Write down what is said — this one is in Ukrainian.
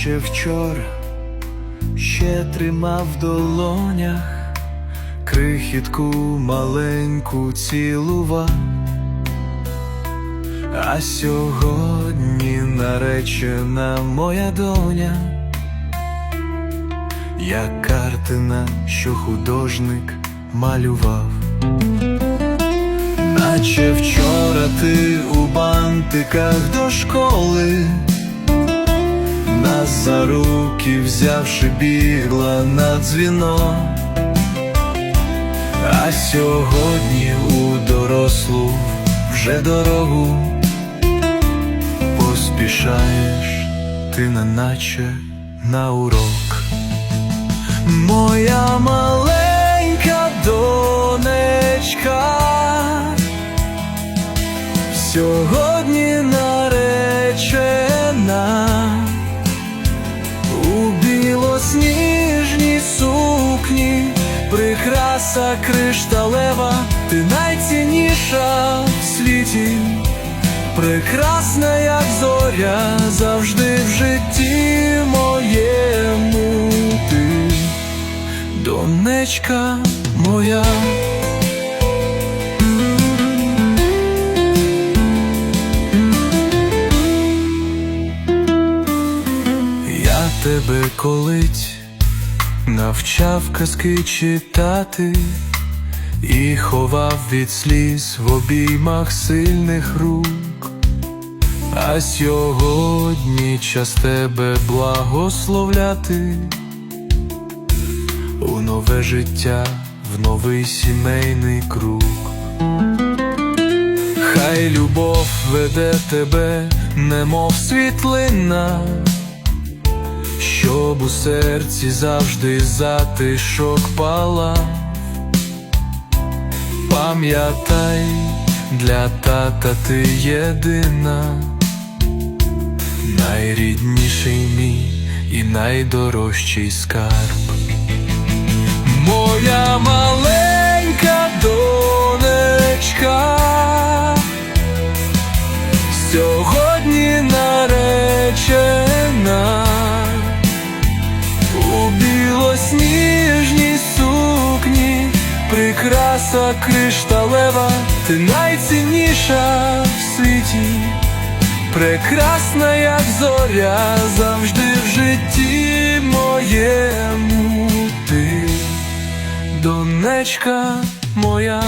наче вчора, ще тримав в долонях, крихітку маленьку цілував, а сьогодні наречена моя доня, як картина, що художник малював. Наче вчора ти у бантиках до школи, за руки взявши бігла на дзвінок, а сьогодні у дорослу вже дорогу поспішаєш, ти не наче на урок. Моя маленька донечка. Сьогодні прикраса кришталева, ти найцінніша в світі, прекрасна, як зоря, завжди в житті моєму ти, донечка моя. Тебе колись навчав казки читати і ховав від сліз в обіймах сильних рук. А сьогодні час тебе благословляти у нове життя, в новий сімейний круг. Хай любов веде тебе, немов світлина, щоб у серці завжди затишок палав. Пам'ятай, для тата ти єдина, найрідніший мій і найдорожчий скарб. Моя маленька прикраса кришталева, ти найцінніша в світі, прекрасна, як зоря, завжди в житті моєму ти, донечка моя.